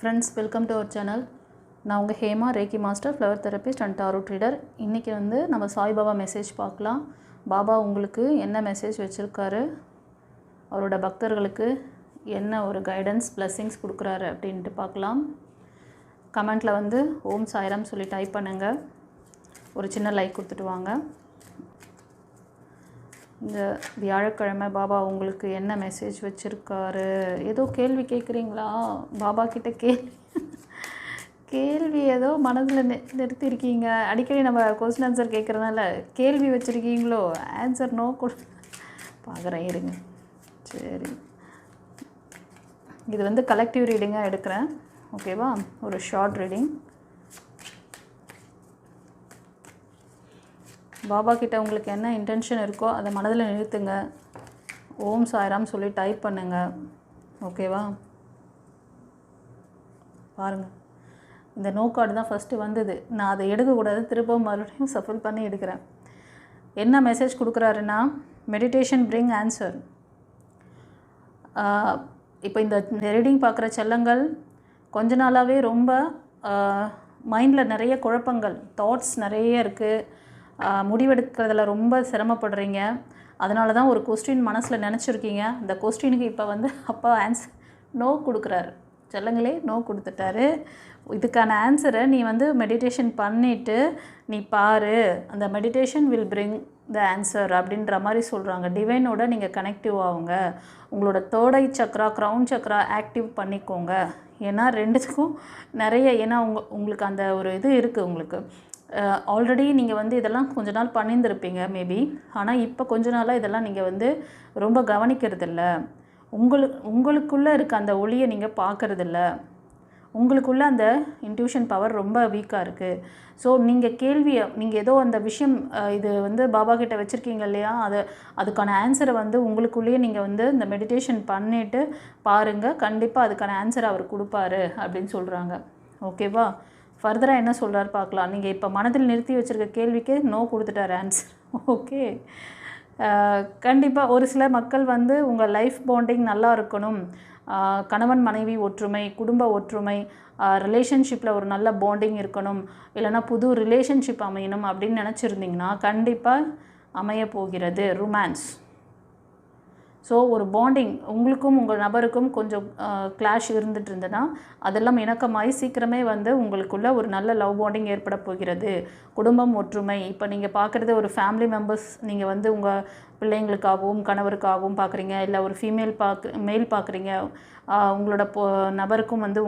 Friends welcome to our channel நான் உங்கள் Hema reiki master flower therapist and tarot reader இன்றைக்கி வந்து நம்ம சாய்பாபா மெசேஜ் பார்க்கலாம். பாபா உங்களுக்கு என்ன மெசேஜ் வச்சுருக்காரு? அவரோட பக்தர்களுக்கு என்ன ஒரு கைடன்ஸ் பிளஸ்ஸிங்ஸ் கொடுக்குறாரு அப்படின்ட்டு பார்க்கலாம். கமெண்ட்டில் வந்து ஓம் சாய்ராம் சொல்லி டைப் பண்ணுங்கள் ஒரு சின்ன லைக் கொடுத்துட்டு வாங்க. இந்த வியாழக்கிழமை பாபா உங்களுக்கு என்ன மெசேஜ் வச்சுருக்காரு? ஏதோ கேள்வி கேட்குறீங்களா பாபா கிட்ட கேள்வி. கேள்வி ஏதோ மனதில் நி நிறுத்தியிருக்கீங்க அடிக்கடி நம்ம கொஸ்டின் ஆன்சர் கேட்குறதுனால கேள்வி வச்சுருக்கீங்களோ? ஆன்சர் நோ கொடு. பார்க்குறேன் இருங்க. சரி. இது வந்து கலெக்டிவ் ரீடிங்காக எடுக்கிறேன். ஓகேவா ஒரு ஷார்ட் ரீடிங் பாபா கிட்ட உங்களுக்கு என்ன இன்டென்ஷன் இருக்கோ அதை மனதில் நிறுத்துங்க. ஓம் சாய்ராம் சொல்லி டைப் பண்ணுங்க. ஓகேவா பாருங்கள் இந்த நோ கார்டு தான் ஃபஸ்ட்டு வந்தது. நான் அதை எடுக்கக்கூடாது திரும்ப மறுபடியும் சஃபில் பண்ணி எடுக்கிறேன். என்ன மெசேஜ் கொடுக்குறாருன்னா மெடிடேஷன் பிரிங் ஆன்சர் இப்போ இந்த ரீடிங் பார்க்குற செல்லங்கள் கொஞ்ச நாளாகவே ரொம்ப மைண்டில் நிறைய குழப்பங்கள் தாட்ஸ் நிறைய இருக்குது முடிவெடுக்கிறதுல ரொம்ப சிரமப்படுறீங்க. அதனால தான் ஒரு கொஸ்டின் மனசில் நினச்சிருக்கீங்க. அந்த கொஸ்டினுக்கு இப்போ வந்து அப்பா ஆன்சர் நோ கொடுக்குறாரு. செல்லங்களே நோ கொடுத்துட்டாரு. இதுக்கான ஆன்சரை நீ வந்து மெடிடேஷன் பண்ணிவிட்டு நீ பாரு. அந்த meditation will bring the answer அப்படின்ற மாதிரி சொல்கிறாங்க டிவைனோட நீங்கள் கனெக்டிவ் ஆகுங்க. உங்களோட தோடை சக்ரா க்ரௌன் சக்ரா ஆக்டிவ் பண்ணிக்கோங்க. ஏன்னா ரெண்டுத்துக்கும் நிறைய ஏன்னா உங்க உங்களுக்கு அந்த ஒரு இது இருக்குது உங்களுக்கு. ஆல்ரெடி நீங்கள் வந்து இதெல்லாம் கொஞ்ச நாள் பண்ணியிருந்துருப்பீங்க மேபி ஆனால் இப்போ கொஞ்ச நாளாக இதெல்லாம் நீங்கள் வந்து ரொம்ப கவனிக்கிறதில்ல. உங்களுக்கு உங்களுக்குள்ளே இருக்க அந்த ஒளியை நீங்கள் பார்க்குறதில்ல. உங்களுக்குள்ளே அந்த இன்ட்யூஷன் பவர் ரொம்ப வீக்காக இருக்குது ஸோ நீங்கள் கேள்வியை நீங்கள் ஏதோ அந்த விஷயம் இது வந்து பாபா கிட்ட வச்சுருக்கீங்க இல்லையா? அது அதுக்கான ஆன்சரை வந்து உங்களுக்குள்ளேயே நீங்கள் வந்து இந்த மெடிடேஷன் பண்ணிவிட்டு பாருங்கள் கண்டிப்பாக அதுக்கான ஆன்சர் அவர் கொடுப்பாரு அப்படின்னு சொல்கிறாங்க ஓகேவா ஃபர்தராக என்ன சொல்கிறார் பார்க்கலாம். நீங்கள் இப்போ மனதில் நிறுத்தி வச்சுருக்க கேள்விக்கு நோ கொடுத்துட்டார் ஆன்சர் ஓகே கண்டிப்பாக ஒரு சில மக்கள் வந்து உங்கள் லைஃப் பாண்டிங் நல்லா இருக்கணும். கணவன் மனைவி ஒற்றுமை குடும்ப ஒற்றுமை ரிலேஷன்ஷிப்பில் ஒரு நல்ல பாண்டிங் இருக்கணும். இல்லைனா புது ரிலேஷன்ஷிப் அமையணும் அப்படின்னு நினச்சிருந்தீங்கன்னா கண்டிப்பாக அமைய போகிறது. ரொமான்ஸ் ஸோ ஒரு பாண்டிங் உங்களுக்கும் உங்கள் நபருக்கும் கொஞ்சம் கிளாஷ் இருந்துட்டு இருந்ததுன்னா அதெல்லாம் இணக்கமாகி சீக்கிரமே வந்து உங்களுக்குள்ள ஒரு நல்ல லவ் பாண்டிங் ஏற்பட போகிறது. குடும்பம் ஒற்றுமை. இப்போ நீங்கள் பார்க்குறது ஒரு ஃபேமிலி மெம்பர்ஸ் நீங்கள் வந்து உங்கள் பிள்ளைங்களுக்காகவும் கணவருக்காகவும் பார்க்குறீங்க இல்லை ஒரு ஃபீமேல் பார்க்கு மேல் பார்க்குறீங்க உங்களோட பொ நபருக்கும் வந்து